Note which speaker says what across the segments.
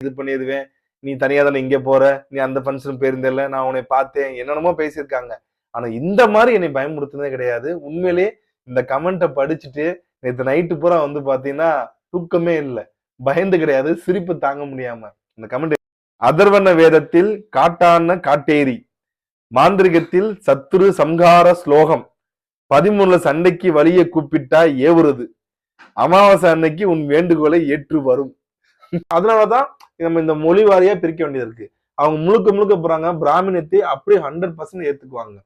Speaker 1: இது பண்ணிடுவேன். நீ தனியா தானே இங்க போற? நீ அந்த ஃபங்க்ஷன் போயிருந்தல நான் உன்னை பார்த்தேன். என்னென்னமோ பேசியிருக்காங்க. ஆனா இந்த மாதிரி என்னை பயமுறுத்தினதே கிடையாது. உண்மையிலே இந்த கமெண்ட்டை படிச்சுட்டு நேற்று நைட்டு பூரா வந்து பாத்தீங்கன்னா தூக்கமே இல்லை. பயந்து கிடையாது. சிரிப்பு தாங்க முடியாம. இந்த கமெண்ட் அதர்வன வேதத்தில் காட்டான காட்டேரி. மாந்திரிகத்தில் சத்துரு சம்ஹார ஸ்லோகம். பதிமூணுல சண்டைக்கு வழிய கூப்பிட்டா ஏவுறது. அமாவாசை அன்னைக்கு உன் வேண்டுகோளை ஏற்று வரும். அதனாலதான் நம்ம இந்த மொழி வாரியா பிரிக்க வேண்டியது இருக்கு. அவங்க முழுக்க முழுக்க போறாங்க பிராமணியத்தை அப்படியே ஹண்ட்ரட் பர்சன்ட் ஏத்துக்குவாங்க.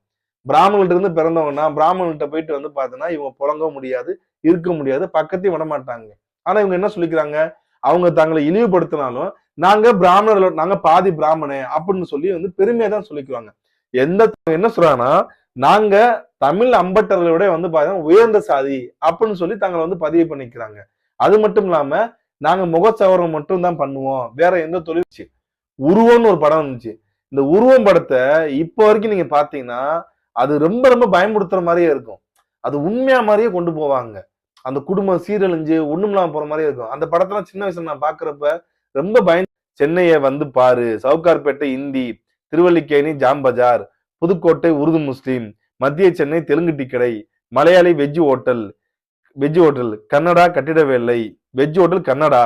Speaker 1: பிராமணர்கிட்ட இருந்து பிறந்தவங்கன்னா பிராமணர்கிட்ட போயிட்டு வந்து பார்த்தோன்னா இவங்க புழங்க முடியாது இருக்க முடியாது பக்கத்தையும் விட மாட்டாங்க. ஆனா இவங்க என்ன சொல்லிக்கிறாங்க? அவங்க தங்களை இழிவுபடுத்தினாலும் நாங்க பிராமணர்கள் நாங்க பாதி பிராமணே அப்படின்னு சொல்லி வந்து பெருமையா தான் சொல்லிக்குவாங்க. எந்த என்ன சொல்றாங்கன்னா நாங்க தமிழ் அம்பட்டர்களை விட வந்து பாத்தீங்கன்னா உயர்ந்த சாதி அப்படின்னு சொல்லி தங்களை வந்து பதிவு பண்ணிக்கிறாங்க. அது மட்டும் இல்லாம நாங்க முகச்சவரம் மட்டும் தான் பண்ணுவோம். வேற எந்த தொழில் உருவம்னு ஒரு படம் இருந்துச்சு இந்த உருவம் படத்தை இப்போ வரைக்கும் நீங்க பாத்தீங்கன்னா அது ரொம்ப ரொம்ப பயமுறுத்துற மாதிரியே இருக்கும். அது உண்மையா மாதிரியே கொண்டு போவாங்க. அந்த குடும்பம் சீரழிஞ்சு ஒண்ணுமில்லாம போற மாதிரியே இருக்கும். அந்த படத்தெல்லாம் சின்ன வயசுல நான் பாக்குறப்ப ரொம்ப பயந்து சென்னையை வந்து பாரு. சவுகார்பேட்டை இந்தி திருவல்லிக்கேணி ஜாம் பஜார் புதுக்கோட்டை உருது முஸ்லீம் மத்திய சென்னை தெலுங்கு டீ கடை Malayali veg hotel veg hotel Kannada கட்டிட வேலை வெஜ் ஹோட்டல் கன்னடா.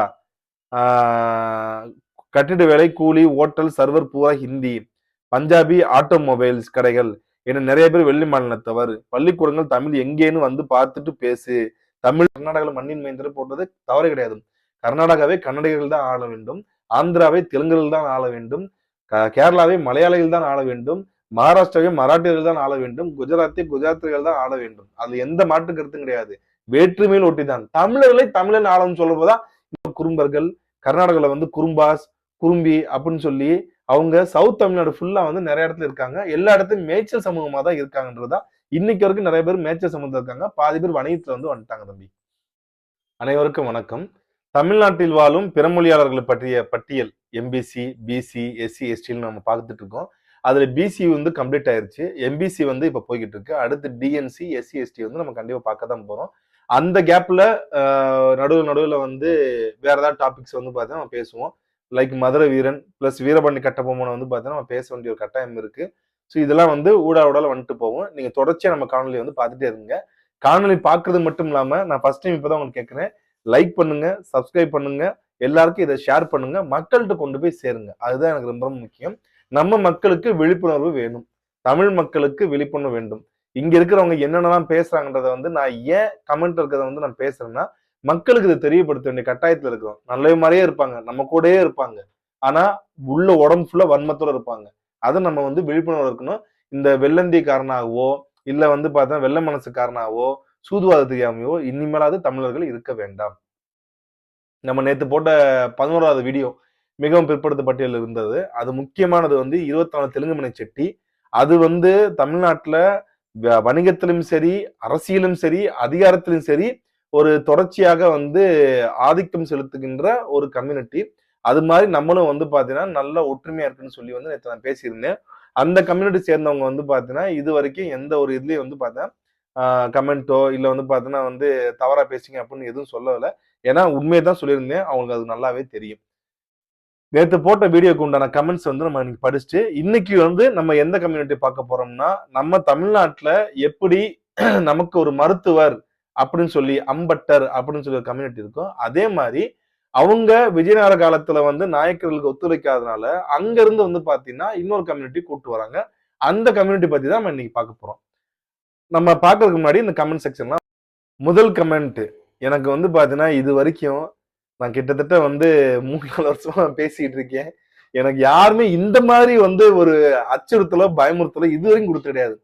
Speaker 1: கட்டிட வேலை கூலி ஹோட்டல் சர்வர் பூரா ஹிந்தி. பஞ்சாபி ஆட்டோமொபைல்ஸ் கடைகள். என நிறைய பேர் வெள்ளி மாநிலத்தவர். பள்ளிக்கூடங்கள் தமிழ் எங்கேன்னு வந்து பார்த்துட்டு பேசு. தமிழ் கர்நாடகாவில் மண்ணின் மைந்தர் போன்றது தவறு கிடையாது. கர்நாடகாவை கன்னடிகர்கள் தான் ஆள வேண்டும். ஆந்திராவை தெலுங்குகள் தான் ஆள வேண்டும். க- கேரளாவை மலையாளிகள் தான் ஆள வேண்டும். மகாராஷ்டிராவை மராட்டியர்கள் தான் ஆள வேண்டும். குஜராத்தை குஜராத்திகள் தான் ஆள வேண்டும். அது எந்த மாற்று கருத்தும் கிடையாது. வேற்றுமையில் ஒட்டிதான் தமிழர்களை தமிழன் ஆளும் சொல்றப்பதான் இந்த குறும்பர்கள் கர்நாடகாவில் வந்து குறும்பாஸ் குறும்பி அப்படின்னு சொல்லி அவங்க சவுத் தமிழ்நாடு ஃபுல்லா வந்து நிறைய இடத்துல இருக்காங்க. எல்லா இடத்துலையும் மேய்ச்சல் சமூகமா தான் இருக்காங்கன்றதா இன்னைக்கு வரைக்கும் நிறைய பேர் மேய்ச்சல் சமூகத்தில் இருக்காங்க. பாதி பேர் வணிகத்துல வந்து வந்துட்டாங்க தம்பி. அனைவருக்கும் வணக்கம். தமிழ்நாட்டில் வாழும் பிறமொழியாளர்களை பற்றிய பட்டியல் எம்பிசி பிசி எஸ்சி எஸ்டின்னு நம்ம பார்த்துட்டு இருக்கோம். அதுல பிசி வந்து கம்ப்ளீட் ஆயிருச்சு. எம்பிசி வந்து இப்ப போய்கிட்டு இருக்கு. அடுத்து டிஎன்சி எஸ்சி எஸ்டி வந்து நம்ம கண்டிப்பா பார்க்க தான் போறோம். அந்த கேப்ல நடுவில் நடுவில் வந்து வேற ஏதாவது டாபிக்ஸ் வந்து பார்த்தீங்கன்னா நம்ம பேசுவோம். லைக் மதுரை வீரன் பிளஸ் வீரபாண்டி கட்டபொம்மனை வந்து பார்த்தீங்கன்னா நம்ம பேச வேண்டிய ஒரு கட்டாயம் இருக்கு. ஸோ இதெல்லாம் வந்து ஊடா ஊடால வந்துட்டு போவோம் நீங்க தொடர்ச்சியா நம்ம காணொலி வந்து பார்த்துட்டே இருங்க. காணொலி பார்க்கறது மட்டும் இல்லாம நான் ஃபர்ஸ்ட் டைம் இப்பதான் உங்களுக்கு கேட்குறேன். லைக் பண்ணுங்க சப்ஸ்கிரைப் பண்ணுங்க. எல்லாருக்கும் இதை ஷேர் பண்ணுங்க. மக்கள்கிட்ட கொண்டு போய் சேருங்க. அதுதான் எனக்கு ரொம்ப முக்கியம். நம்ம மக்களுக்கு விழிப்புணர்வு வேணும். தமிழ் மக்களுக்கு விழிப்புணர்வு வேண்டும். இங்க இருக்கிறவங்க என்னென்னலாம் பேசுறாங்கன்றத வந்து நான் ஏன் கமெண்ட் இருக்கிறத வந்து நான் பேசுறேன்னா மக்களுக்கு இதை தெரியப்படுத்த வேண்டிய கட்டாயத்துல இருக்கிறோம். நல்ல மாதிரியே இருப்பாங்க நம்ம கூடயே இருப்பாங்க. ஆனா உள்ள உடம்பு ஃபுல்லா வன்மத்தோட இருப்பாங்க. அதை நம்ம வந்து விழிப்புணர்வு இருக்கணும். இந்த வெள்ளந்தி காரணாகவோ இல்ல வந்து பார்த்தா வெள்ள மனசு காரணாகவோ சூதுவாத தெரியாமையோ இனிமேலாவது தமிழர்கள் இருக்க வேண்டாம். நம்ம நேத்து போட்ட பதினோராவது வீடியோ மிகவும் பிற்படுத்த பட்டியலில் இருந்தது. அது முக்கியமானது வந்து இருபத்தி நாலு தெலுங்குமணி செட்டி. அது வந்து தமிழ்நாட்டில் வணிகத்திலும் சரி அரசியலும் சரி அதிகாரத்திலும் சரி ஒரு தொடர்ச்சியாக வந்து ஆதிக்கம் செலுத்துகின்ற ஒரு கம்யூனிட்டி. அது மாதிரி நம்மளும் வந்து பார்த்தீங்கன்னா நல்ல ஒற்றுமையா இருக்குன்னு சொல்லி வந்து நேற்று நான் பேசியிருந்தேன். அந்த கம்யூனிட்டி சேர்ந்தவங்க வந்து பார்த்தீங்கன்னா இது வரைக்கும் எந்த ஒரு இதுலேயும் வந்து பார்த்தீங்கன்னா கமெண்ட்டோ இல்லை வந்து பார்த்தீங்கன்னா வந்து தவறாக பேசுங்க அப்படின்னு எதுவும் சொல்லவில்லை. ஏன்னா உண்மையை தான் சொல்லியிருந்தேன். அவங்களுக்கு அது நல்லாவே தெரியும். நேற்று போட்ட வீடியோக்கு உண்டான கமெண்ட்ஸ் வந்து நம்ம இன்னைக்கு படிச்சுட்டு இன்னைக்கு வந்து நம்ம எந்த கம்யூனிட்டி பார்க்க போறோம்னா நம்ம தமிழ்நாட்டில் எப்படி நமக்கு ஒரு மருத்துவர் அப்படின்னு சொல்லி அம்பட்டர் அப்படின்னு சொல்லி ஒரு கம்யூனிட்டி இருக்கும் அதே மாதிரி அவங்க விஜயநகர காலத்துல வந்து நாயக்கர்களுக்கு ஒத்துழைக்காதனால அங்கிருந்து வந்து பாத்தீங்கன்னா இன்னொரு கம்யூனிட்டி கூப்பிட்டு வராங்க. அந்த கம்யூனிட்டி பத்தி தான் நம்ம இன்னைக்கு பார்க்க போறோம். நம்ம பார்க்கறதுக்கு முன்னாடி இந்த கமெண்ட் செக்ஷன்லாம் முதல் கமெண்ட் எனக்கு வந்து பாத்தீங்கன்னா இது வரைக்கும் நான் கிட்டத்தட்ட வந்து மூணு நாலு வருஷமா நான் பேசிட்டு இருக்கேன். எனக்கு யாருமே இந்த மாதிரி வந்து ஒரு அச்சுறுத்தலோ பயமுறுத்தலோ இது வரைக்கும் கொடுத்து கிடையாது.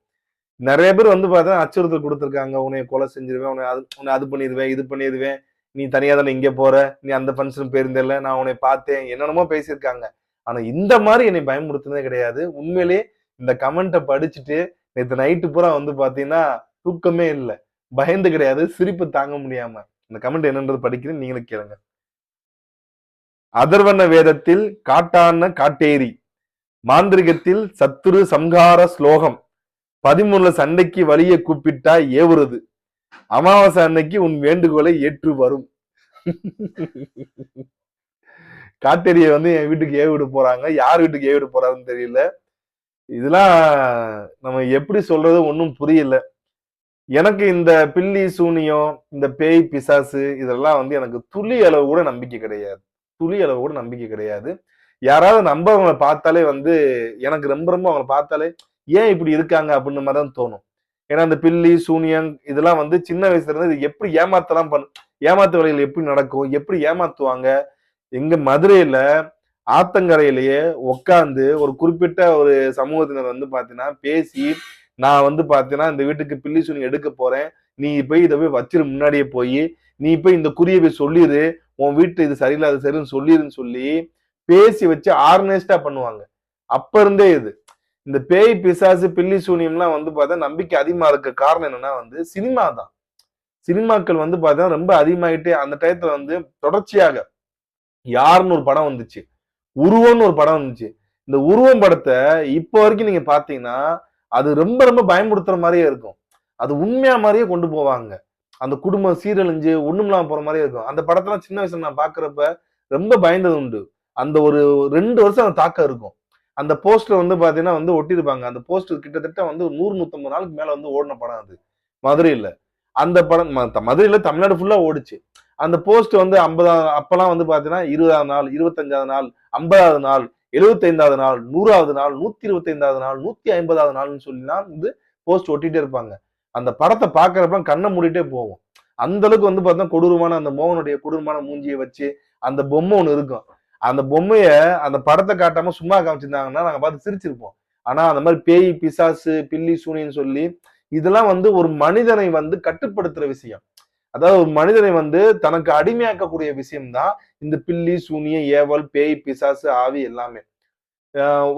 Speaker 1: நிறைய பேர் வந்து பார்த்தா அச்சுறுத்தல் கொடுத்துருக்காங்க. உன்னை கொலை செஞ்சிருவேன் உன்னை அது உன்னை அது பண்ணிடுவேன் இது பண்ணிடுவேன். நீ தனியாக தானே இங்கே போற நீ அந்த ஃபங்க்ஷன் போயிருந்தில்ல நான் உன்னை பார்த்தேன் என்னென்னமோ பேசியிருக்காங்க. ஆனா இந்த மாதிரி என்னை பயமுறுத்துனதே கிடையாது. உண்மையிலே இந்த கமெண்ட்டை படிச்சுட்டு நேற்று நைட்டு பூரா வந்து பாத்தீங்கன்னா தூக்கமே இல்லை. பயந்து கிடையாது சிரிப்பு தாங்க முடியாம. இந்த கமெண்ட் என்னன்றது படிக்கிறேன் நீங்களும் கேளுங்க. அதர்வன வேதத்தில் காட்டான காட்டேரி. மாந்திரிகத்தில் சத்துரு சம்ஹார ஸ்லோகம். பதிமூணுல சண்டைக்கு வலிய கூப்பிட்டா ஏவுறது. அமாவாசை அன்னைக்கு உன் வேண்டுகோளை ஏற்று வரும். காட்டேரியை வந்து என் வீட்டுக்கு ஏவிட போறாங்க. யார் வீட்டுக்கு ஏவிட போறாருன்னு தெரியல. இதெல்லாம் நம்ம எப்படி சொல்றது ஒன்றும் புரியல. எனக்கு இந்த பில்லி சூனியம் இந்த பேய் பிசாசு இதெல்லாம் வந்து எனக்கு துளி அளவு கூட நம்பிக்கை கிடையாது. துளி அளவு கூட நம்பிக்கை கிடையாது. யாராவது நம்பவங்களை பார்த்தாலே வந்து எனக்கு ரொம்ப ரொம்ப அவங்களை பார்த்தாலே ஏன் இப்படி இருக்காங்க? அப்படின்னு மாதிரி தான் தோணும். ஏன்னா அந்த பில்லி சூனியம் இதெல்லாம் வந்து சின்ன வயசுல இருந்து இது எப்படி ஏமாத்தலாம் பண்ண ஏமாத்து வேலைகள் எப்படி நடக்கும்? எப்படி ஏமாத்துவாங்க? எங்க மதுரையில ஆத்தங்கரையிலேயே உட்காந்து ஒரு குறிப்பிட்ட ஒரு சமூகத்தினர் வந்து பாத்தீங்கன்னா பேசி நான் வந்து பாத்தீங்கன்னா இந்த வீட்டுக்கு பில்லி சூனியம் எடுக்க போறேன். நீ போய் இதை போய் வச்சிரு முன்னாடியே போய் நீ போய் இந்த குறியை போய் சொல்லிடு உன் வீட்டு இது சரியில்லாத சரின்னு சொல்லிடுன்னு சொல்லி பேசி வச்சு ஆர்கனைஸ்டா பண்ணுவாங்க. அப்ப இருந்தே இது. இந்த பேய் பிசாசு பில்லி சூனியம்லாம் வந்து பார்த்தா நம்பிக்கை அதிகமா இருக்க காரணம் என்னன்னா வந்து சினிமா தான். சினிமாக்கள் வந்து பார்த்தா ரொம்ப அதிகமாயிட்டே அந்த டயத்துல வந்து தொடர்ச்சியாக யாருன்னு ஒரு படம் வந்துச்சு. உருவம்னு ஒரு படம் வந்துச்சு. இந்த உருவம் படத்தை இப்போ வரைக்கும் நீங்க பாத்தீங்கன்னா அது ரொம்ப ரொம்ப பயமுறுத்துற மாதிரியே இருக்கும். அது உண்மையா மாதிரியே கொண்டு போவாங்க. அந்த குடும்பம் சீரழிஞ்சு ஒண்ணுமில்லாம போற மாதிரி இருக்கும். அந்த படத்தெல்லாம் சின்ன வயசுல நான் பாக்குறப்ப ரொம்ப பயந்தது உண்டு. அந்த ஒரு ரெண்டு வருஷம் அந்த தாக்கம் இருக்கும். அந்த போஸ்டர் வந்து பாத்தீங்கன்னா வந்து ஒட்டியிருப்பாங்க. அந்த போஸ்டர் கிட்டத்தட்ட வந்து நூறு நூத்தம்பது நாளுக்கு மேல வந்து ஓடின படம் அது. மதுரையில. அந்த படம் மதுரையில தமிழ்நாடு ஃபுல்லா ஓடிச்சு. அந்த போஸ்ட் வந்து ஐம்பதாவது அப்பெல்லாம் வந்து பாத்தீங்கன்னா இருபதாவது நாள் இருபத்தஞ்சாவது நாள் ஐம்பதாவது நாள் எழுபத்தைந்தாவது நாள் நூறாவது நாள் நூத்தி இருபத்தைந்தாவது நாள் நூத்தி ஐம்பதாவது நாள்னு சொல்லிலாம் வந்து போஸ்ட் ஒட்டிட்டே இருப்பாங்க. அந்த படத்தை பார்க்குறப்ப கண்ணை மூடிட்டே போவோம். அந்த அளவுக்கு வந்து பார்த்தா கொடூரமான அந்த மோகனுடைய கொடூரமான மூஞ்சியை வச்சு அந்த பொம்மை ஒன்று இருக்கும். அந்த பொம்மைய அந்த படத்தை காட்டாம சும்மா காமிச்சிருந்தாங்கன்னா நாங்க பார்த்து சிரிச்சிருப்போம். ஆனா அந்த மாதிரி பேய் பிசாசு பில்லி சூனின்னு சொல்லி இதெல்லாம் வந்து ஒரு மனிதனை வந்து கட்டுப்படுத்துற விஷயம். அதாவது ஒரு மனிதனை வந்து தனக்கு அடிமையாக்கக்கூடிய விஷயம்தான் இந்த பில்லி சூனிய ஏவல் பேய் பிசாசு ஆவி எல்லாமே.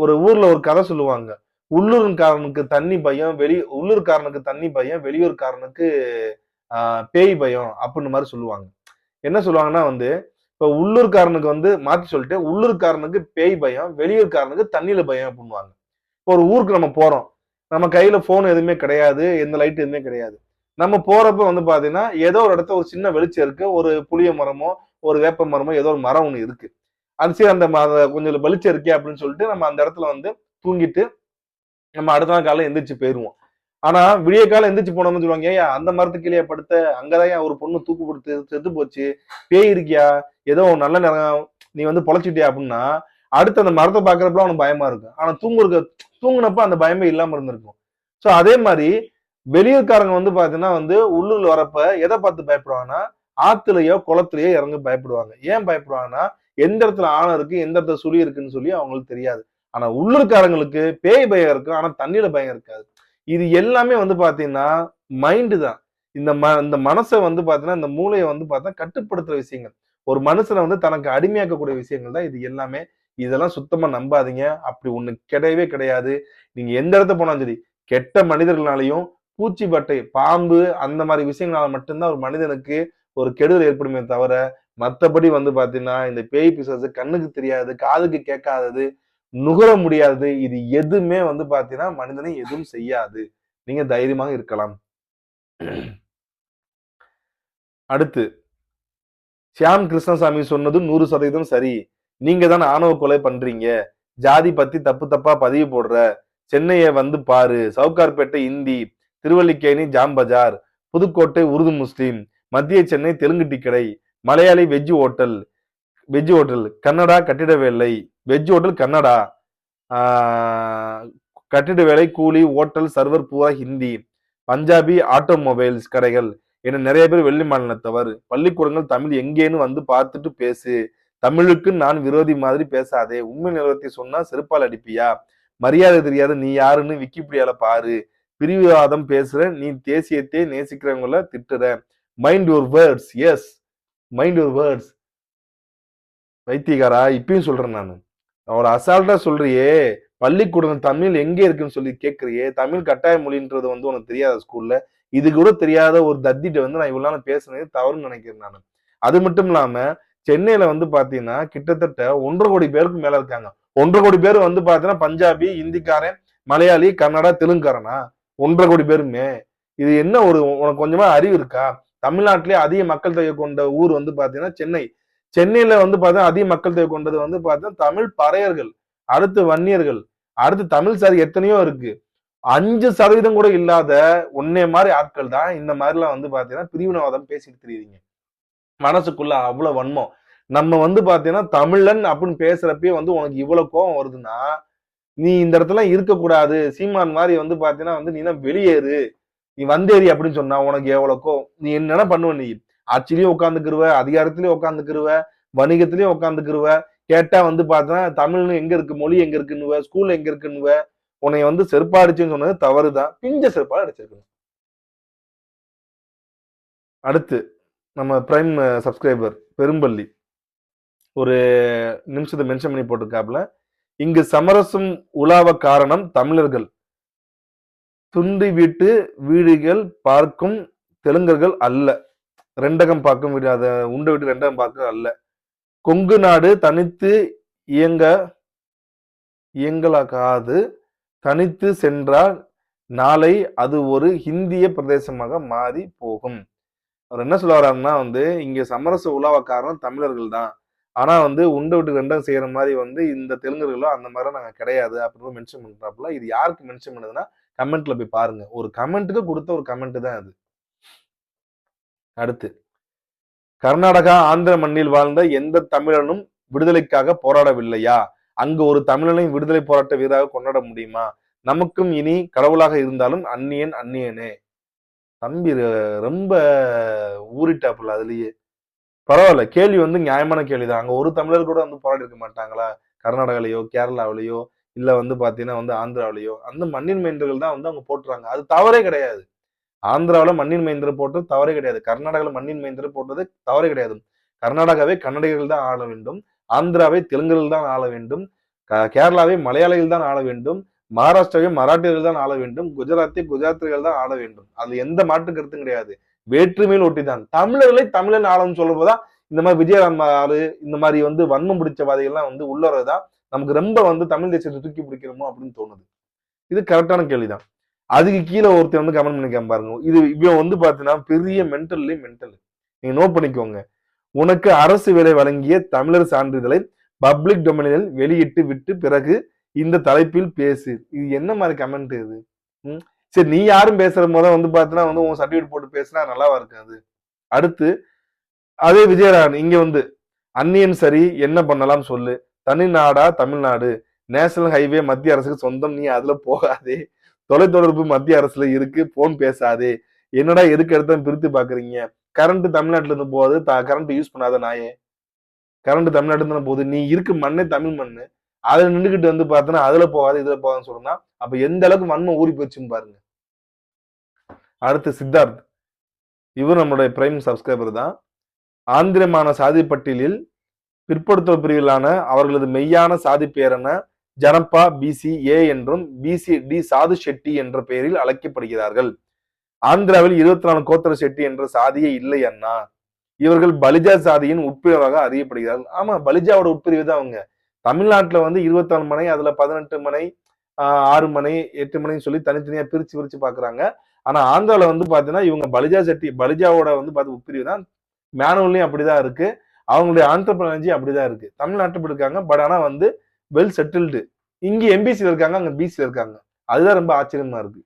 Speaker 1: ஒரு ஊர்ல ஒரு கதை சொல்லுவாங்க. உள்ளூர்காரனுக்கு தண்ணி பயம் வெளி உள்ளூர்காரனுக்கு தண்ணி பயம் வெளியூர்காரனுக்கு பேய் பயம் அப்படின்னு மாதிரி சொல்லுவாங்க. என்ன சொல்லுவாங்கன்னா வந்து இப்போ உள்ளூர்காரனுக்கு வந்து மாற்றி சொல்லிட்டு உள்ளூர்காரனுக்கு பேய் பயம் வெளியூர்காரனுக்கு தண்ணியில் பயம் அப்படின்னுவாங்க. இப்போ ஒரு ஊருக்கு நம்ம போகிறோம் நம்ம கையில் ஃபோன் எதுவுமே கிடையாது எந்த லைட் எதுவுமே கிடையாது. நம்ம போகிறப்ப வந்து பார்த்தீங்கன்னா ஏதோ ஒரு இடத்துல ஒரு சின்ன வெளிச்சம் இருக்கு ஒரு புளிய மரமோ ஒரு வேப்ப மரமோ ஏதோ ஒரு மரம் ஒன்று இருக்குது அது சரி அந்த கொஞ்சம் வெளிச்சம் இருக்கே அப்படின்னு சொல்லிட்டு நம்ம அந்த இடத்துல வந்து தூங்கிட்டு நம்ம அடுத்த நாள் காலையில் எந்திரிச்சு போயிடுவோம் ஆனா விடிய காலம் எந்திரிச்சு போனோம்னு சொல்லுவாங்க ஏன் அந்த மரத்து கீழே படுத்த அங்கதான் ஒரு பொண்ணு தூக்கு கொடுத்து செத்து போச்சு. பேய் இருக்கியா? ஏதோ நல்ல நேரம் நீ வந்து பொழைச்சிட்டியா? அப்படின்னா அடுத்து அந்த மரத்தை பாக்குறப்ப அவனுக்கு பயமா இருக்கும். ஆனா தூங்குறக்க தூங்குனப்ப அந்த பயமே இல்லாம இருந்திருக்கும். சோ அதே மாதிரி வெளியூர்காரங்க வந்து பாத்தீங்கன்னா வந்து உள்ளூர்ல வரப்ப எதை பார்த்து பயப்படுவாங்கன்னா ஆத்துலயோ குளத்துலயோ இறங்க பயப்படுவாங்க. ஏன் பயப்படுவாங்கன்னா எந்த இடத்துல ஆணை இருக்கு எந்த இடத்துல சுழி இருக்குன்னு சொல்லி அவங்களுக்கு தெரியாது. ஆனா உள்ளூர்காரங்களுக்கு பேய் பயம் இருக்கும் ஆனா தண்ணியில பயம் இருக்காது. இது எல்லாமே வந்து பாத்தீங்கன்னா மைண்டு தான். இந்த ம இந்த மனசை வந்து பாத்தீங்கன்னா இந்த மூளையை வந்து பார்த்தா கட்டுப்படுத்துற விஷயங்கள். ஒரு மனுஷனை வந்து தனக்கு அடிமையாக்கக்கூடிய விஷயங்கள் தான் இது எல்லாமே. இதெல்லாம் சுத்தமா நம்பாதீங்க. அப்படி ஒண்ணு கிடையவே கிடையாது. நீங்க எந்த இடத்த போனாலும் சரி கெட்ட மனிதர்களாலையும் பூச்சி பட்டை பாம்பு அந்த மாதிரி விஷயங்களால மட்டும்தான் ஒரு மனிதனுக்கு ஒரு கெடுதல் ஏற்படுமே தவிர மற்றபடி வந்து பாத்தீங்கன்னா இந்த பேய் பிசாசு கண்ணுக்கு தெரியாது காதுக்கு கேட்காதது நுகர முடியாது. இது எதுவுமே வந்து பாத்தீங்கன்னா மனிதனை எதுவும் செய்யாது. நீங்க தைரியமாக இருக்கலாம். அடுத்து சியாம் கிருஷ்ணசாமி சொன்னது நூறு சதவீதம் சரி. நீங்க தான் ஆணவ கொலை பண்றீங்க. ஜாதி பத்தி தப்பு தப்பா பதிவு போடுற. சென்னையை வந்து பாரு. சவுகார்பேட்டை இந்தி திருவல்லிக்கேணி ஜாம் பஜார் புதுக்கோட்டை உருது முஸ்லீம் மத்திய Chennai Telugu டிக்கடை Malayali veg hotel veg hotel Kannada கட்டிட வேலை வெஜ் ஹோட்டல் கன்னடா. கட்டிட வேலை கூலி ஹோட்டல் சர்வர் பூரா ஹிந்தி. பஞ்சாபி ஆட்டோமொபைல்ஸ் கடைகள். என நிறைய பேர் வெள்ளி மாநிலத்தவர். பள்ளிக்கூடங்கள் தமிழ் எங்கேன்னு வந்து பார்த்துட்டு பேசு. தமிழுக்கு நான் விரோதி மாதிரி பேசாதே. உண்மை நிலவரத்தை சொன்னா செருப்பால் அடிப்பியா? மரியாதை தெரியாத நீ யாருன்னு விக்கிபீடியால பாரு. பிரிவிவாதம் பேசுற நீ தேசியத்தை நேசிக்கிறவங்கள திட்டுற. Mind your words yes mind your words வைத்தியகாரா இப்பயும் சொல்றேன் நான். அவளை அசால்ட்டா சொல்றியே பள்ளிக்கூடம் தமிழ் எங்க இருக்குன்னு சொல்லி கேட்குறியே தமிழ் கட்டாய மொழின்றது வந்து உனக்கு தெரியாத ஸ்கூல்ல இது கூட தெரியாத ஒரு தத்திட்ட வந்து நான் இவ்வளவு பேசுனது தவறுன்னு நினைக்கிறேன் நான். அது மட்டும் இல்லாம சென்னையில வந்து பாத்தீங்கன்னா கிட்டத்தட்ட ஒன்றரை கோடி பேருக்கு மேல இருக்காங்க. ஒன்றரை கோடி பேர் வந்து பாத்தீங்கன்னா பஞ்சாபி இந்திக்காரன் மலையாளி கன்னடா தெலுங்குக்காரனா ஒன்றரை கோடி பேருமே. இது என்ன ஒரு உனக்கு கொஞ்சமா அறிவு இருக்கா? தமிழ்நாட்டிலே அதிக மக்கள் தொகை கொண்ட ஊர் வந்து பாத்தீங்கன்னா சென்னை. சென்னையில வந்து பார்த்தா அதிக மக்கள் தொகை கொண்டது வந்து பார்த்தா தமிழ் பறையர்கள் அடுத்து வன்னியர்கள் அடுத்து தமிழ் சாரி எத்தனையோ இருக்கு. அஞ்சு சதவீதம் கூட இல்லாத ஒன்னே மாதிரி ஆட்கள் தான் இந்த மாதிரிலாம் வந்து பாத்தீங்கன்னா பிரிவினவாதம் பேசிட்டு தெரியுதுங்க. மனசுக்குள்ள அவ்வளவு வன்மம். நம்ம வந்து பாத்தீங்கன்னா தமிழன் அப்படின்னு பேசுறப்பயே வந்து உனக்கு இவ்வளவு கோபம் வருதுன்னா நீ இந்த இடத்துல இருக்கக்கூடாது. சீமான் மாதிரி வந்து பாத்தீங்கன்னா வந்து நீ வெளியேறு. நீ வந்தேறி அப்படின்னு சொன்னா உனக்கு எவ்வளவு கோவம் நீ என்னென்ன பண்ணுவ நீ. ஆட்சியிலயும் உட்காந்துக்கிருவ அதிகாரத்திலயும் உட்காந்துக்கிருவ வணிகத்திலயும் உட்காந்துக்கிருவ கேட்டா வந்து பார்த்தா தமிழ்னு எங்க இருக்கு மொழி எங்க இருக்குன்னுவ ஸ்கூல் எங்க இருக்குன்னுவ உன்னை வந்து செருப்பாடிச்சுன்னு சொன்னது தவறுதான். பிஞ்ச செருப்பாடு அடிச்சிருக்கணும். அடுத்து நம்ம பிரைம் சப்ஸ்கிரைபர் பெரும்பள்ளி. ஒரு நிமிஷத்தை மென்ஷன் பண்ணி போட்டிருக்காப்புல. இங்கு சமரசம் உலாவ காரணம் தமிழர்கள். துண்டி வீட்டு வீடுகள் பார்க்கும் தெலுங்கர்கள் அல்ல. ரெண்டகம் பார்க்கும் வீடு அதை உண்டை விட்டு ரெண்டகம் பார்க்க அல்ல. கொங்கு நாடு தனித்து இயங்க இயங்கலாகாது. தனித்து சென்றால் நாளை அது ஒரு இந்திய பிரதேசமாக மாறி போகும். அவர் என்ன சொல்ல வர்றாருன்னா வந்து இங்க சமரச உலாவக்காரன் தமிழர்கள் தான். ஆனா வந்து உண்டை விட்டு ரெண்டகம் செய்யற மாதிரி வந்து இந்த தெலுங்கர்களோ அந்த மாதிரி நாங்க கிடையாது அப்படின்னு மென்ஷன் பண்றாப்புல. இது யாருக்கு மென்ஷன் பண்ணுதுன்னா கமெண்ட்ல போய் பாருங்க. ஒரு கமெண்ட்டுக்கு கொடுத்த ஒரு கமெண்ட் தான் அது. அடுத்து கர்நாடகா ஆந்திர மண்ணில் வாழ்ந்த எந்த தமிழனும் விடுதலைக்காக போராடவில்லையா? அங்கு ஒரு தமிழனையும் விடுதலை போராட்ட வீரராக கொண்டாட முடியுமா? நமக்கும் இனி கடவுளாக இருந்தாலும் அந்நியன் அந்நியனே. தம்பி ரொம்ப ஊறிட்டாப்புல அதுலயே. பரவாயில்ல கேள்வி வந்து நியாயமான கேள்விதான். அங்க ஒரு தமிழர் கூட வந்து போராடி இருக்க மாட்டாங்களா? கர்நாடகாலையோ கேரளாவிலையோ இல்ல வந்து பாத்தீங்கன்னா வந்து ஆந்திராவிலையோ அந்த மண்ணின் மைந்தர்கள் தான் வந்து அவங்க போட்டுறாங்க. அது தவறே கிடையாது. ஆந்திராவில் மண்ணின் மைந்தர் போட்டது தவறு கிடையாது. கர்நாடகாவில் மண்ணின் மைந்தர் போட்டது தவறு கிடையாது. கர்நாடகாவை கன்னடிகள் தான் ஆள வேண்டும். ஆந்திராவை தெலுங்குகள் தான் ஆள வேண்டும். கேரளாவை மலையாளிகள் தான் ஆள வேண்டும். மகாராஷ்டிராவை மராட்டியர்கள் தான் ஆள வேண்டும். குஜராத்தை குஜராத்திகள் தான் ஆள வேண்டும். அது எந்த மாற்று கருத்தும் கிடையாது. வேற்றுமையில் ஒட்டிதான் தமிழர்களை தமிழன் ஆளும் சொல்லும்போதுதான் இந்த மாதிரி விஜயராம் ஆறு இந்த மாதிரி வந்து வன்மம் பிடிச்சவாதிகள்லாம் வந்து உள்ளறதுதான் நமக்கு ரொம்ப வந்து தமிழ் தேசியத்தை தூக்கி பிடிக்கணுமோ அப்படின்னு தோணுது. இது கரெக்டான கேள்விதான். அதுக்கு கீழே ஒருத்தர் வந்து கமெண்ட் பண்ணிக்காம பாருங்க. இது இவன் வந்து பாத்தீங்கன்னா பெரிய மென்டல்லே மென்டல் நீங்க நோட் பண்ணிக்கோங்க. உனக்கு அரசு வேலை வழங்கிய தமிழர் சான்றிதழை பப்ளிக் டொமைனில் வெளியிட்டு விட்டு பிறகு இந்த தலைப்பில் பேசு. இது என்ன மாதிரி கமெண்ட் இது? ம்? சரி நீ யாரும் பேசுற போத வந்து பாத்தீங்கன்னா வந்து உன் சர்டிஃபிகேட் போட்டு பேசினா நல்லாவா இருக்காது. அடுத்து அதே விஜயராகன் இங்க வந்து அந்நியன் சரி என்ன பண்ணலாம் சொல்லு? தனிநாடா தமிழ்நாடு. நேஷனல் ஹைவே மத்திய அரசுக்கு சொந்தம் நீ அதுல போகாதே. தொலைத்தொடர்பு மத்திய அரசுல இருக்கு போன் பேசாதே. என்னடா எதுக்கு எடுத்த பிரித்து பாக்குறீங்க கரண்ட் தமிழ்நாட்டுல இருந்து போகாது கரண்ட் யூஸ் பண்ணாத நாயே. கரண்ட் தமிழ்நாட்டுல இருந்து போகுது. நீ இருக்கு மண்ணே தமிழ் மண்ணு. அதுல நின்றுகிட்டு வந்து பார்த்தோன்னா அதுல போகாது இதுல போகாதுன்னு சொன்னா அப்ப எந்த அளவுக்கு மண்மை ஊறி போச்சுன்னு பாருங்க. அடுத்து சித்தார்த். இவர் நம்மளுடைய பிரைம் சப்ஸ்கிரைபர் தான். ஆந்திரமான சாதி பட்டியலில் பிற்படுத்துவ பிரிவிலான அவர்களது மெய்யான சாதி பேரென ஜனப்பா பிசி ஏ என்றும் பிசி டி சாது ஷெட்டி என்ற பெயரில் அழைக்கப்படுகிறார்கள். ஆந்திராவில் இருபத்தி நாலு கோத்திர செட்டி என்ற சாதியே இல்லை அண்ணா. இவர்கள் பலிஜா சாதியின் உட்பிரிவாக அறியப்படுகிறார்கள். ஆமா பலிஜாவோட உட்பிரிவு தான் அவங்க. தமிழ்நாட்டுல வந்து இருபத்தி நாலு மனை அதுல பதினெட்டு மனை ஆஹ் ஆறு மனை எட்டு மனைன்னு சொல்லி தனித்தனியா பிரிச்சு பிரிச்சு பாக்குறாங்க. ஆனா ஆந்திராவில் வந்து பாத்தீங்கன்னா இவங்க பலிஜா செட்டி பலிஜாவோட வந்து பார்த்து உட்பிரிவு தான். மேனுவல்லையும் அப்படிதான் இருக்கு. அவங்களுடைய ஆண்டர்பிரனர்ஜி அப்படிதான் இருக்கு. தமிழ்நாட்டு இருக்காங்க. பட் ஆனா வந்து வெல் செட்டில்டு இங்க எம்பிசியில் இருக்காங்க அங்க பிசியில் இருக்காங்க. அதுதான் ரொம்ப ஆச்சரியமா இருக்கு.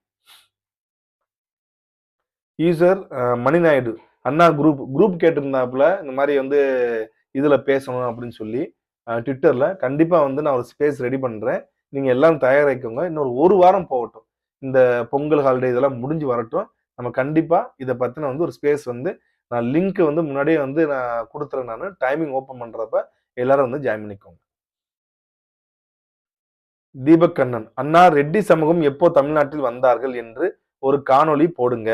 Speaker 1: யூசர் மணிநாயுடு. அண்ணா குரூப் குரூப் கேட்டிருந்தாப்புல இந்த மாதிரி வந்து இதுல பேசணும் அப்படின்னு சொல்லி ட்விட்டர்ல கண்டிப்பா வந்து நான் ஒரு ஸ்பேஸ் ரெடி பண்றேன். நீங்க எல்லாம் தயாரிக்கோங்க இன்னொரு ஒரு வாரம் போகட்டும். இந்த பொங்கல் ஹாலிடே இதெல்லாம் முடிஞ்சு வரட்டும். நம்ம கண்டிப்பா இதை பத்தின வந்து ஒரு ஸ்பேஸ் வந்து நான் லிங்க் வந்து முன்னாடியே வந்து நான் கொடுத்துறேன் நான். டைமிங் ஓப்பன் பண்றப்ப எல்லாரும் வந்து ஜாயின் பண்ணிக்கோங்க. தீபக்கண்ணன் அண்ணா ரெட்டி சமூகம் எப்போ தமிழ்நாட்டில் வந்தார்கள்? என்று ஒரு காணொளி போடுங்க.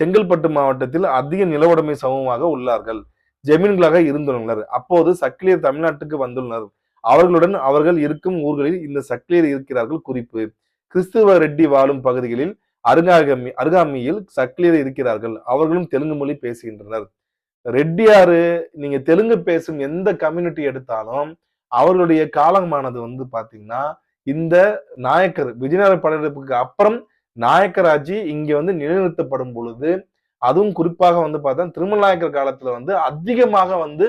Speaker 1: செங்கல்பட்டு மாவட்டத்தில் அதிக நிலவுடைமை சமூகமாக உள்ளார்கள். ஜெமீன்களாக இருந்துள்ளனர். அப்போது சக்கிலியர் தமிழ்நாட்டுக்கு வந்துள்ளனர். அவர்களுடன் அவர்கள் இருக்கும் ஊர்களில் இந்த சக்கிலியர் இருக்கிறார்கள் குறிப்பு. கிறிஸ்துவ ரெட்டி வாழும் பகுதிகளில் அருகாமி அருகாமையில் சக்கிலியர் இருக்கிறார்கள். அவர்களும் தெலுங்கு மொழி பேசுகின்றனர். ரெட்டியாரு நீங்க தெலுங்கு பேசும் எந்த கம்யூனிட்டி எடுத்தாலும் அவர்களுடைய காலமானது வந்து பாத்தீங்கன்னா இந்த நாயக்கர் விஜயநகர படையெடுப்புக்கு அப்புறம் நாயக்கர் ஆட்சி இங்க வந்து நிலைநிறுத்தப்படும் பொழுது அதுவும் குறிப்பாக வந்து பார்த்தா திருமல் நாயக்கர் காலத்துல வந்து அதிகமாக வந்து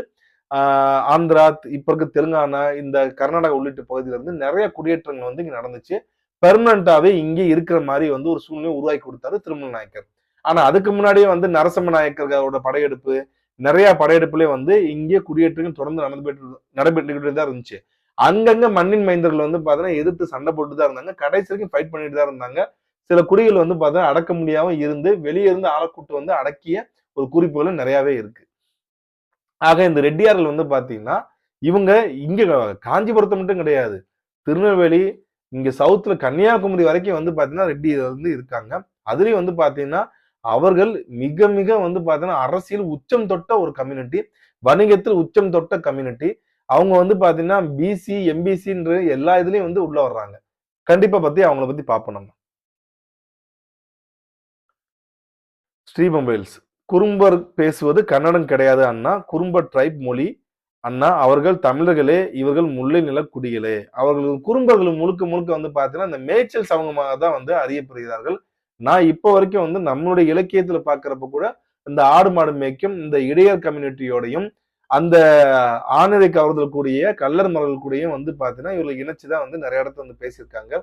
Speaker 1: ஆஹ் ஆந்திரா இப்ப இருக்க தெலுங்கானா இந்த கர்நாடகா உள்ளிட்ட பகுதியில இருந்து நிறைய குடியேற்றங்கள் வந்து இங்க நடந்துச்சு. பெர்மனண்டாவே இங்கே இருக்கிற மாதிரி வந்து ஒரு சூழ்நிலை உருவாக்கி கொடுத்தாரு திருமல் நாயக்கர். ஆனா அதுக்கு முன்னாடியே வந்து நரசிம்ம நாயக்கர்களோட படையெடுப்பு நிறைய படையெடுப்புலேயே வந்து இங்கே குடியேற்றங்கள் தொடர்ந்து நடந்து நடைபெற்றுக்கிட்டு தான் இருந்துச்சு. அங்கங்க மண்ணின் மைந்தர்கள் வந்து பாத்தீங்கன்னா எதிர்த்து சண்டை போட்டு தான் இருந்தாங்க. கடைசி வரைக்கும் ஃபைட் பண்ணிட்டு தான் இருந்தாங்க. சில குடிகள் வந்து பாத்தீங்கன்னா அடக்க முடியாம இருந்து வெளியே இருந்து ஆளை கூட்டு வந்து அடக்கிய ஒரு குறிப்புகளும் நிறையவே இருக்கு. ஆக இந்த ரெட்டியார்கள் வந்து பாத்தீங்கன்னா இவங்க இங்க காஞ்சிபுரத்தை மட்டும் கிடையாது. திருநெல்வேலி இங்க சவுத்துல கன்னியாகுமரி வரைக்கும் வந்து பாத்தீங்கன்னா ரெட்டி வந்து இருக்காங்க. அதுலயும் வந்து பாத்தீங்கன்னா அவர்கள் மிக மிக வந்து பாத்தீங்கன்னா அரசியல் உச்சம் தொட்ட ஒரு கம்யூனிட்டி வணிகத்தில் உச்சம் தொட்ட கம்யூனிட்டி அவங்க வந்து பாத்தீங்கன்னா பிசி எம்பிசின்ற எல்லா இதுலயும் வந்து உள்ள வர்றாங்க. கண்டிப்பா பத்தி அவங்கள பத்தி பார்ப்போம் நம்ம. ஸ்ரீபம்பைல்ஸ் குறும்பர் பேசுவது கன்னடம் கிடையாது அண்ணா. குறும்ப ட்ரைப் மொழி. அண்ணா அவர்கள் தமிழர்களே இவர்கள் முல்லை நில குடிகளே. அவர்கள் குறும்பர்கள் முழுக்க முழுக்க வந்து பார்த்தீங்கன்னா இந்த மேய்ச்சல் சமூகமாக தான் வந்து அறியப்படுகிறார்கள். நான் இப்போ வரைக்கும் வந்து நம்மளுடைய இலக்கியத்துல பார்க்குறப்ப கூட இந்த ஆடு மாடு மேய்க்கும் இந்த இடையர் கம்யூனிட்டியோடையும் அந்த ஆணரை கவர்தல் கூடிய கல்லர் மலர்கள் கூடயும் வந்து பார்த்தீங்கன்னா இவர்கள் இணைச்சுதான் வந்து நிறைய இடத்துல வந்து பேசியிருக்காங்க.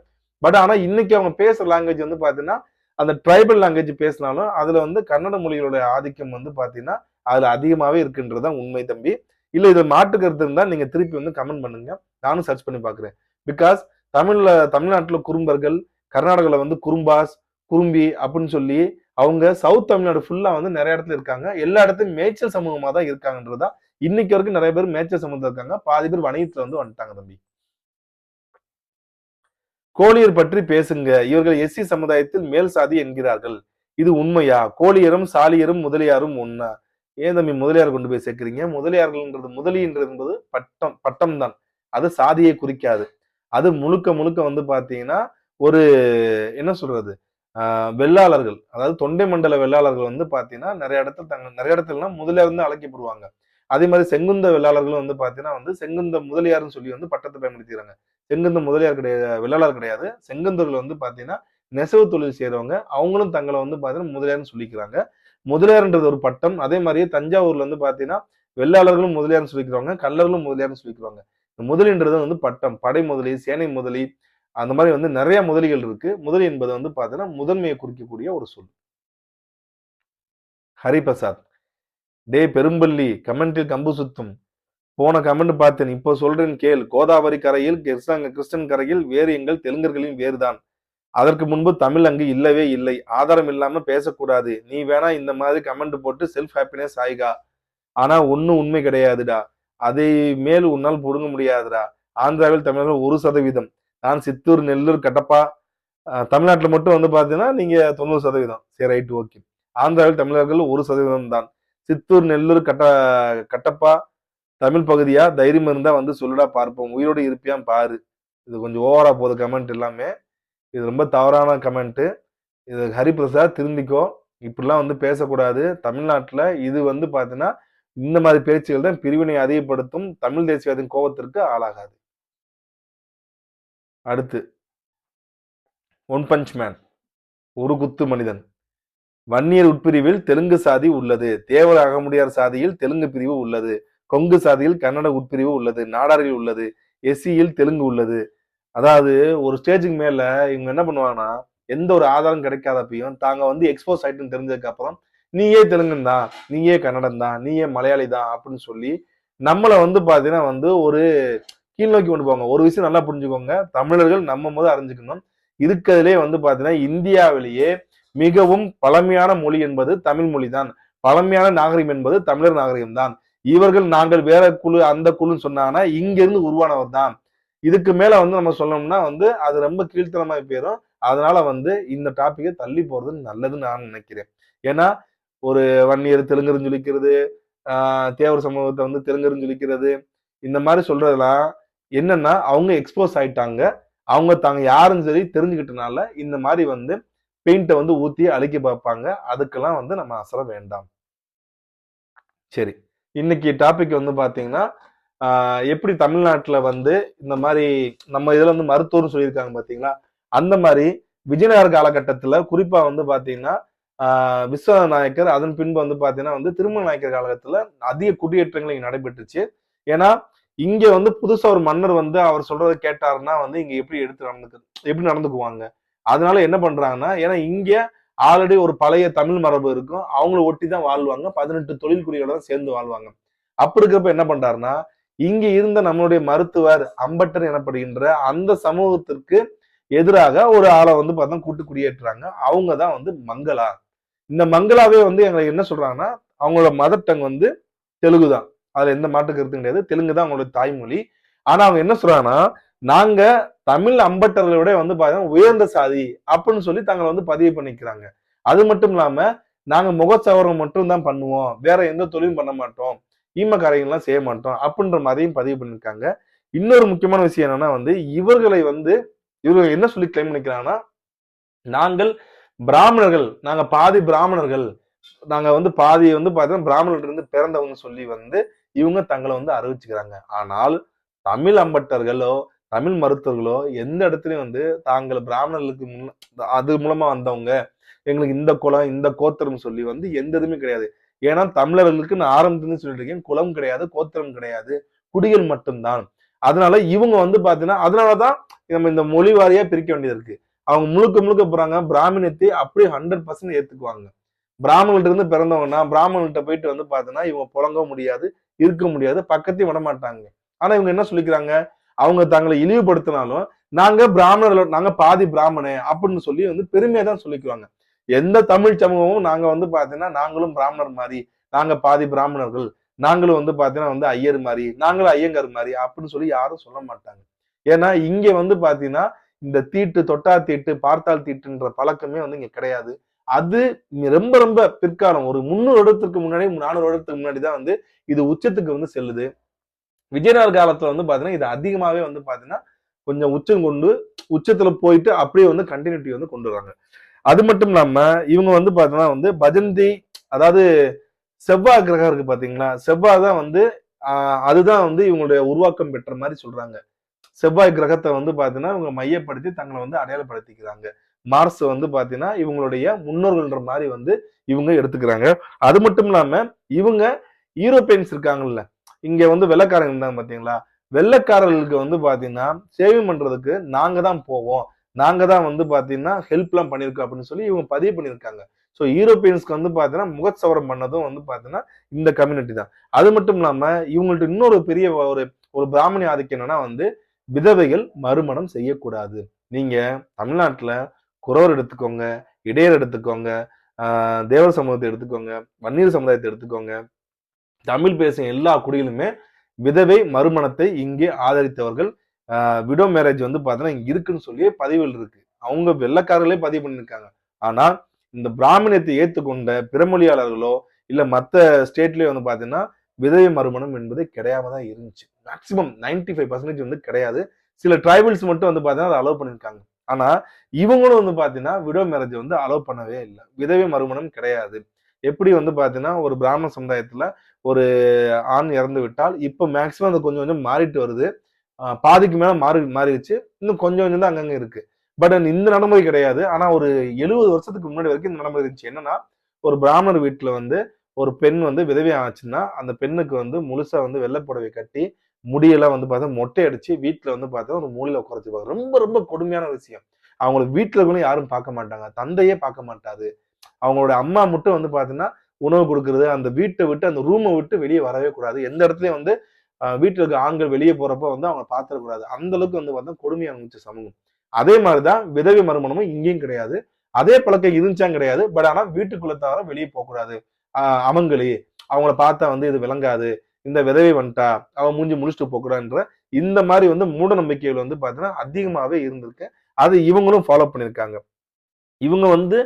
Speaker 1: பட் ஆனால் இன்னைக்கு அவங்க பேசுகிற லாங்குவேஜ் வந்து பார்த்தீங்கன்னா அந்த ட்ரைபல் லாங்குவேஜ் பேசினாலும் அதில் வந்து கன்னட மொழிகளுடைய ஆதிக்கம் வந்து பார்த்தீங்கன்னா அதில் அதிகமாகவே இருக்குன்றதுதான் உண்மை தம்பி. இல்லை இதில் மாட்டு கருத்து இருந்தால் நீங்கள் திருப்பி வந்து கமெண்ட் பண்ணுங்க. நானும் சர்ச் பண்ணி பார்க்குறேன் பிகாஸ் தமிழ்ல தமிழ்நாட்டில் குறும்பர்கள் கர்நாடகாவில் வந்து குறும்பாஸ் குறும்பி அப்படின்னு சொல்லி அவங்க சவுத் தமிழ்நாடு ஃபுல்லாக வந்து நிறைய இடத்துல இருக்காங்க. எல்லா இடத்துலையும் மேய்ச்சல் சமூகமாக தான் இருக்காங்கன்றதுதான் இன்னைக்கு வரைக்கும் நிறைய பேர் மேய்ச்சல் சமூகத்துல பாதி பேர் வணிகத்துல வந்து வந்துட்டாங்க தம்பி. கோழியர் பற்றி பேசுங்க. இவர்கள் எஸ்சி சமுதாயத்தில் மேல் சாதி என்கிறார்கள். இது உண்மையா? கோழியரும் சாலியரும் முதலியாரும் ஒன்னா ஏன் தம்பி முதலியார் கொண்டு போய் சேர்க்கிறீங்க? முதலியார்கள்ன்றது முதலின்றது என்பது பட்டம் பட்டம் தான் அது சாதியை குறிக்காது. அது முழுக்க முழுக்க வந்து பாத்தீங்கன்னா ஒரு என்ன சொல்றது? ஆஹ் வெள்ளாளர்கள். அதாவது தொண்டை மண்டல வெள்ளாளர்கள் வந்து பாத்தீங்கன்னா நிறைய இடத்துல தங்க நிறைய இடத்துலலாம் முதலியார் வந்து அழைக்கப்படுவாங்க. அதே மாதிரி செங்குந்த வெள்ளாளர்களும் வந்து பார்த்தீங்கன்னா வந்து செங்குந்த முதலியார்னு சொல்லி வந்து பட்டத்தை பயன்படுத்திக்கிறாங்க. செங்குந்த முதலியார் கிடையாது வெள்ளாளர் கிடையாது. செங்குந்தர்கள் வந்து பார்த்தீங்கன்னா நெசவு தொழில் செய்கிறவங்க அவங்களும் தங்களை வந்து பார்த்தீங்கன்னா முதலியார்னு சொல்லிக்கிறாங்க. முதலியார்ன்றது ஒரு பட்டம். அதே மாதிரியே தஞ்சாவூர்ல வந்து பார்த்தீங்கன்னா வெள்ளாளர்களும் முதலியார்னு சொல்லிக்கிறாங்க. கல்லர்களும் முதலியார்னு சொல்லிக்கிறாங்க. முதலின்றது வந்து பட்டம். படை முதலி சேனை முதலி அந்த மாதிரி வந்து நிறைய முதலிகள் இருக்கு. முதலி என்பது வந்து பார்த்தீங்கன்னா முதன்மையை குறிக்கக்கூடிய ஒரு சொல். ஹரிபிரசாத். டே பெரும்பள்ளி கமெண்டில் கம்பு சுத்தும். போன கமெண்ட் பார்த்தேன். இப்போ சொல்றேன் கேள். கோதாவரி கரையில் கிருஷ்ண கிறிஸ்டன் கரையில் வேறு எங்கள் தெலுங்கர்களின் வேறுதான். அதற்கு முன்பு தமிழ் அங்கு இல்லவே இல்லை. ஆதாரம் இல்லாம பேசக்கூடாது. நீ வேணா இந்த மாதிரி கமெண்ட் போட்டு செல்ஃப் ஹாப்பினஸ் ஆயிகா. ஆனா ஒன்னும் உண்மை கிடையாதுடா. அதை மேல் உன்னால் புடுங்க முடியாதுடா. ஆந்திராவில் தமிழர்கள் ஒரு சதவீதம். நான் சித்தூர் நெல்லூர் கட்டப்பா தமிழ்நாட்டில் மட்டும் வந்து பார்த்தீங்கன்னா நீங்க தொண்ணூறு சதவீதம். சரி ரைட் ஓகே ஆந்திராவில் தமிழர்கள் ஒரு சதவீதம் தான் சித்தூர் நெல்லூர் கட்ட கட்டப்பா தமிழ் பகுதியா? தைரியம் இருந்தா வந்து சொல்லுடா பார்ப்போம். உயிரோடு இருப்பியா? பாரு. இது கொஞ்சம் ஓவரா போகுது கமெண்ட் எல்லாமே. இது ரொம்ப தவறான கமெண்ட்டு இது ஹரிபிரசாத் திருந்திக்கோ. இப்படிலாம் வந்து பேசக்கூடாது. தமிழ்நாட்டில் இது வந்து பார்த்தீங்கன்னா இந்த மாதிரி பேச்சுகள் தான் பிரிவினை அதிகப்படுத்தும் தமிழ் தேசியவாதின் கோபத்திற்கு ஆளாகாது. அடுத்து. ஒன் பஞ்ச் மேன் ஒரு குத்து மனிதன். வன்னியர் உட்பிரிவில் தெலுங்கு சாதி உள்ளது. தேவர் அகமுடியார் சாதியில் தெலுங்கு பிரிவு உள்ளது. கொங்கு சாதியில் கன்னட உட்பிரிவு உள்ளது. நாடாரில் உள்ளது. எஸ்சியில் தெலுங்கு உள்ளது. அதாவது ஒரு ஸ்டேஜுக்கு மேல இவங்க என்ன பண்ணுவாங்கன்னா எந்த ஒரு ஆதாரம் கிடைக்காதப்பையும் தாங்க வந்து எக்ஸ்போஸ் ஆயிட்டுன்னு தெரிஞ்சதுக்கு அப்புறம் நீயே தெலுங்குன் தான். நீயே கன்னடம் தான். நீயே மலையாளி தான். அப்படின்னு சொல்லி நம்மளை வந்து பாத்தீங்கன்னா வந்து ஒரு கீழ் நோக்கி கொண்டு போவாங்க. ஒரு விஷயம் நல்லா புரிஞ்சுக்கோங்க. தமிழர்கள் நம்ம முதல் அறிஞ்சுக்கணும். இருக்கிறதுலே வந்து பாத்தீங்கன்னா இந்தியாவிலேயே மிகவும் பழமையான மொழி என்பது தமிழ் மொழி தான் பழமையான நாகரிகம் என்பது தமிழர் நாகரிகம் தான் இவர்கள் நாங்கள் வேற குழு அந்த குழுன்னு சொன்னாங்கன்னா இங்கிருந்து உருவானவர் தான் இதுக்கு மேல வந்து நம்ம சொன்னோம்னா வந்து அது ரொம்ப கீழ்த்தனமாய் போயிடும் அதனால வந்து இந்த டாப்பிக்கை தள்ளி போறது நல்லதுன்னு நான் நினைக்கிறேன். ஏன்னா ஒரு வன்னியர் தெலுங்கர்னு சொல்லிக்கிறது ஆஹ் தேவர் சமூகத்தை வந்து தெலுங்கர்னு சொல்லிக்கிறது இந்த மாதிரி சொல்றதெல்லாம் என்னன்னா அவங்க எக்ஸ்போஸ் ஆயிட்டாங்க. அவங்க தாங்க யாருன்னு சரி தெரிஞ்சுக்கிட்டனால இந்த மாதிரி வந்து பெயிண்ட்டை வந்து ஊற்றி அழுக்கி பார்ப்பாங்க. அதுக்கெல்லாம் வந்து நம்ம அசர வேண்டாம். சரி. இன்னைக்கு டாபிக் வந்து பார்த்தீங்கன்னா எப்படி தமிழ்நாட்டில் வந்து இந்த மாதிரி நம்ம இதில் வந்து மருத்துவர்னு சொல்லியிருக்காங்க பார்த்தீங்களா அந்த மாதிரி விஜயநகர் காலகட்டத்தில் குறிப்பாக வந்து பார்த்தீங்கன்னா விஸ்வநாயக்கர் விஸ்வநாத நாயக்கர் அதன் பின்பு வந்து பார்த்தீங்கன்னா வந்து திருமண நாயக்கர் காலகட்டத்தில் அதிக குடியேற்றங்கள் இங்கே நடைபெற்றுச்சு. ஏன்னா இங்கே வந்து புதுசாக ஒரு மன்னர் வந்து அவர் சொல்றதை கேட்டாருன்னா வந்து இங்கே எப்படி எடுத்து நடந்துக்கு எப்படி நடந்துக்குவாங்க? அதனால என்ன பண்றாங்கன்னா ஏன்னா இங்க ஆல்ரெடி ஒரு பழைய தமிழ் மரபு இருக்கும். அவங்கள ஒட்டி தான் வாழ்வாங்க. பதினெட்டு தொழில் தான் சேர்ந்து வாழ்வாங்க. அப்படி இருக்கிறப்ப என்ன பண்றாருன்னா இங்க இருந்த நம்மளுடைய மருத்துவர் அம்பட்டர் எனப்படுகின்ற அந்த சமூகத்திற்கு எதிராக ஒரு ஆளை வந்து பார்த்தா கூட்டு குடியேற்றுறாங்க அவங்க தான் வந்து மங்களா. இந்த மங்களாவே வந்து எங்களை என்ன சொல்றாங்கன்னா அவங்களோட மதர் டங் வந்து தெலுங்கு தான் அதுல எந்த மாட்டு கருத்து கிடையாது. தெலுங்கு தான் அவங்களோட தாய்மொழி. ஆனா அவங்க என்ன சொல்றாங்கன்னா நாங்க தமிழ் அம்பட்டர்களை விட வந்து பாத்தீங்கன்னா உயர்ந்த சாதி அப்படின்னு சொல்லி தங்களை வந்து பதிவு பண்ணிக்கிறாங்க. அது மட்டும் இல்லாம நாங்க முகச்சவரம் மட்டும் தான் பண்ணுவோம். வேற எந்த தொழிலும் பண்ண மாட்டோம். ஈமக்காரங்கள்லாம் செய்ய மாட்டோம் அப்படின்ற மாதிரியும் பதிவு பண்ணிருக்காங்க. இன்னொரு முக்கியமான விஷயம் என்னன்னா வந்து இவர்களை வந்து இவர்கள் என்ன சொல்லி கிளைம் பண்ணிக்கிறாங்கன்னா நாங்கள் பிராமணர்கள் நாங்க பாதி பிராமணர்கள் நாங்க வந்து பாதி வந்து பார்த்தீங்கன்னா பிராமணர்கள் இருந்து பிறந்தவங்க சொல்லி வந்து இவங்க தங்களை வந்து அறிவிச்சுக்கிறாங்க. ஆனால் தமிழ் அம்பட்டர்களோ தமிழ் மருத்துவர்களோ எந்த இடத்துலயும் வந்து தாங்கள் பிராமணர்களுக்கு முன்ன அது மூலமா வந்தவங்க எங்களுக்கு இந்த குலம் இந்த கோத்திரம் சொல்லி வந்து எந்த இதுவுமே கிடையாது. ஏன்னா தமிழர்களுக்கு நான் ஆரம்பத்துலேருந்து சொல்லிட்டு இருக்கேன் குலம் கிடையாது கோத்திரம் கிடையாது குடிகள் மட்டும்தான். அதனால இவங்க வந்து பாத்தீங்கன்னா அதனாலதான் நம்ம இந்த மொழி வாரியா பிரிக்க வேண்டியது இருக்கு. அவங்க முழுக்க முழுக்க போறாங்க பிராமணியத்தை அப்படியே ஹண்ட்ரட் பர்சன்ட் ஏத்துக்குவாங்க. பிராமணர்கிட்ட இருந்து பிறந்தவங்கன்னா பிராமணர்கிட்ட போயிட்டு வந்து பாத்தீங்கன்னா இவங்க புழங்க முடியாது இருக்க முடியாது பக்கத்தையும் விட மாட்டாங்க. ஆனா இவங்க என்ன சொல்லிக்கிறாங்க? அவங்க தங்களை இழிவுபடுத்தினாலும் நாங்க பிராமணர்கள் நாங்க பாதி பிராமணே அப்படின்னு சொல்லி வந்து பெருமையா தான் சொல்லிக்குவாங்க. எந்த தமிழ் சமூகமும் நாங்க வந்து பாத்தீங்கன்னா நாங்களும் பிராமணர் மாதிரி நாங்க பாதி பிராமணர்கள் நாங்களும் வந்து பாத்தீங்கன்னா வந்து ஐயர் மாதிரி நாங்களும் ஐயங்கார் மாதிரி அப்படின்னு சொல்லி யாரும் சொல்ல மாட்டாங்க. ஏன்னா இங்க வந்து பாத்தீங்கன்னா இந்த தீட்டு தொட்டா தீட்டு பார்த்தால் தீட்டுன்ற பழக்கமே வந்து இங்க கிடையாது. அது ரொம்ப ரொம்ப பிற்காலம் ஒரு முந்நூறு வருடத்துக்கு முன்னாடி நானூறு வருடத்துக்கு முன்னாடி தான் வந்து இது உச்சத்துக்கு வந்து செல்லுது. விஜயநகர் காலத்துல வந்து பாத்தீங்கன்னா இது அதிகமாவே வந்து பாத்தீங்கன்னா கொஞ்சம் உச்சம் கொண்டு உச்சத்துல போயிட்டு அப்படியே வந்து கண்டினியூட்டி வந்து கொண்டு வராங்க. அது மட்டும் இல்லாம இவங்க வந்து பாத்தீங்கன்னா வந்து பஜந்தி அதாவது செவ்வாய் கிரகம் இருக்கு பாத்தீங்களா? செவ்வாய் தான் வந்து அதுதான் வந்து இவங்களுடைய உருவாக்கம் பெற்ற மாதிரி சொல்றாங்க. செவ்வாய் கிரகத்தை வந்து பாத்தீங்கன்னா இவங்க மையப்படுத்தி தங்களை வந்து அடையாளப்படுத்திக்கிறாங்க. மார்ஸ் வந்து பாத்தீங்கன்னா இவங்களுடைய முன்னோர்கள்ன்ற மாதிரி வந்து இவங்க எடுத்துக்கிறாங்க. அது மட்டும் இல்லாம இவங்க யூரோப்பியன்ஸ் இருக்காங்கல்ல இங்க வந்து வெள்ளக்காரங்க இருந்தாங்க பாத்தீங்களா? வெள்ளக்காரர்களுக்கு வந்து பாத்தீங்கன்னா சேவை பண்றதுக்கு நாங்க தான் போவோம். நாங்க தான் வந்து பாத்தீங்கன்னா ஹெல்ப் எல்லாம் பண்ணிருக்கோம் அப்படின்னு சொல்லி இவங்க பதிவு பண்ணியிருக்காங்க. ஸோ யூரோப்பியன்ஸ்க்கு வந்து பாத்தீங்கன்னா முகச்சவரம் பண்ணதும் வந்து பாத்தீங்கன்னா இந்த கம்யூனிட்டி தான். அது மட்டும் இல்லாம இவங்கள்ட்ட இன்னொரு பெரிய ஒரு ஒரு பிராமணி ஆதிக்கம் என்னன்னா வந்து விதவைகள் மறுமணம் செய்யக்கூடாது. நீங்க தமிழ்நாட்டுல குறவர் எடுத்துக்கோங்க இடையர் எடுத்துக்கோங்க தேவர் சமூகத்தை எடுத்துக்கோங்க வன்னியர் சமுதாயத்தை எடுத்துக்கோங்க தமிழ் பேசும் எல்லா குடிகளுமே விதவை மறுமணத்தை இங்கே ஆதரித்தவர்கள் விடோ மேரேஜ் வந்து பார்த்தீங்கன்னா இங்கே இருக்குன்னு சொல்லி பதிவில் இருக்கு. அவங்க வெள்ளக்காரர்களே பதிவு பண்ணியிருக்காங்க ஆனால் இந்த பிராமணியத்தை ஏற்றுக்கொண்ட பிறமொழியாளர்களோ இல்லை மற்ற ஸ்டேட்லேயே வந்து பார்த்தீங்கன்னா விதவை மறுமணம் என்பது கிடையாம தான் இருந்துச்சு. மேக்சிமம் நைன்டி ஃபைவ் பர்சன்டேஜ் வந்து கிடையாது. சில டிரைபல்ஸ் மட்டும் வந்து பார்த்தீங்கன்னா அதை அலோவ் பண்ணியிருக்காங்க ஆனால் இவங்களும் வந்து பார்த்தீங்கன்னா விடோ மேரேஜ் வந்து அலோவ் பண்ணவே இல்லை. விதவை மறுமணம் கிடையாது. எப்படி வந்து பார்த்தீங்கன்னா ஒரு பிராமண சமுதாயத்தில் ஒரு ஆண் இறந்து விட்டால் இப்போ மேக்சிமம் அது கொஞ்சம் கொஞ்சம் மாறிட்டு வருது. பாதிக்கு மேலே மாறி மாறிடுச்சு. இன்னும் கொஞ்சம் கொஞ்சம் தான் அங்கங்கே இருக்கு. பட் இந்த நடைமுறை கிடையாது. ஆனால் ஒரு எழுபது வருஷத்துக்கு முன்னாடி வரைக்கும் இந்த நடைமுறை இருந்துச்சு. என்னன்னா ஒரு பிராமணர் வீட்டில் வந்து ஒரு பெண் வந்து விதவை ஆச்சுன்னா அந்த பெண்ணுக்கு வந்து முழுசா வந்து வெள்ளைப்புடவை கட்டி முடியெல்லாம் வந்து பார்த்தா மொட்டை அடிச்சு வீட்டில் வந்து பார்த்தா ஒரு மூலையில பார்த்து ரொம்ப ரொம்ப கொடுமையான விஷயம். அவங்களுக்கு வீட்டில் கூட யாரும் பார்க்க மாட்டாங்க. தந்தையே பார்க்க மாட்டாது அவங்களோட அம்மா மட்டும் வந்து பார்த்தீங்கன்னா உணவு கொடுக்கறது அந்த வீட்டை விட்டு அந்த ரூமை விட்டு வெளியே வரவே கூடாது. எந்த இடத்துலையும் வந்து வீட்டில் இருக்க ஆண்கள் வெளியே போறப்ப வந்து அவங்க பார்த்துடக்கூடாது அந்த அளவுக்கு வந்து பார்த்தா கொடுமையா இருந்துச்சு சமூகம். அதே மாதிரிதான் விதவை மறுமணமும் இங்கேயும் கிடையாது. அதே பழக்கம் இருந்துச்சாம் கிடையாது. பட் ஆனால் வீட்டுக்குள்ள தவிர வெளியே போகக்கூடாது அமங்கலி அவங்கள பார்த்தா வந்து இது விளங்காது. இந்த விதவை வந்துட்டா அவன் மூஞ்சி முடிச்சுட்டு போகக்கூடாதுன்ற இந்த மாதிரி வந்து மூட நம்பிக்கைகள் வந்து பார்த்தீங்கன்னா அதிகமாகவே இருந்திருக்கு. அது இவங்களும் ஃபாலோ பண்ணியிருக்காங்க. இவங்க வந்து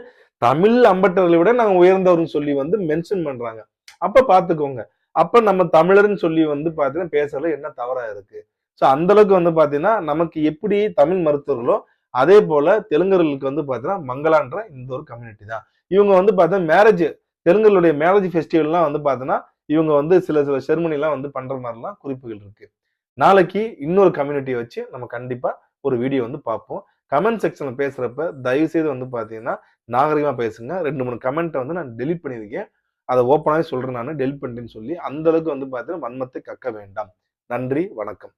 Speaker 1: தமிழ் அம்பட்டர்களை விட நாங்கள் உயர்ந்தவர்னு சொல்லி வந்து மென்ஷன் பண்றாங்க. அப்ப பாத்துக்கோங்க. அப்ப நம்ம தமிழர்னு சொல்லி வந்து பாத்தீங்கன்னா பேசுறதுல என்ன தவறா இருக்கு? ஸோ அந்த அளவுக்கு வந்து பாத்தீங்கன்னா நமக்கு எப்படி தமிழ் மருத்துவர்களோ அதே போல தெலுங்கர்களுக்கு வந்து பாத்தீங்கன்னா மங்களான்ற இந்த ஒரு கம்யூனிட்டி தான். இவங்க வந்து பார்த்தீங்கன்னா மேரேஜ் தெலுங்கர்களுடைய மேரேஜ் ஃபெஸ்டிவல்லாம் வந்து பார்த்தீங்கன்னா இவங்க வந்து சில சில செருமனிலாம் வந்து பண்ற மாதிரிலாம் குறிப்புகள் இருக்கு. நாளைக்கு இன்னொரு கம்யூனிட்டியை வச்சு நம்ம கண்டிப்பா ஒரு வீடியோ வந்து பார்ப்போம். கமெண்ட் செக்ஷன்ல பேசுறப்ப தயவு செய்து வந்து பாத்தீங்கன்னா நாகரிகமாக பேசுங்க. ரெண்டு மூணு கமெண்ட்டை வந்து நான் டெலிட் பண்ணியிருக்கேன். அதை ஓப்பனாகவே சொல்கிறேன் நான். டெலிட் பண்ணிட்டேன்னு சொல்லி அந்தளவுக்கு வந்து பார்த்தீங்கன்னா வன்மத்தை கக்க வேண்டாம். நன்றி வணக்கம்.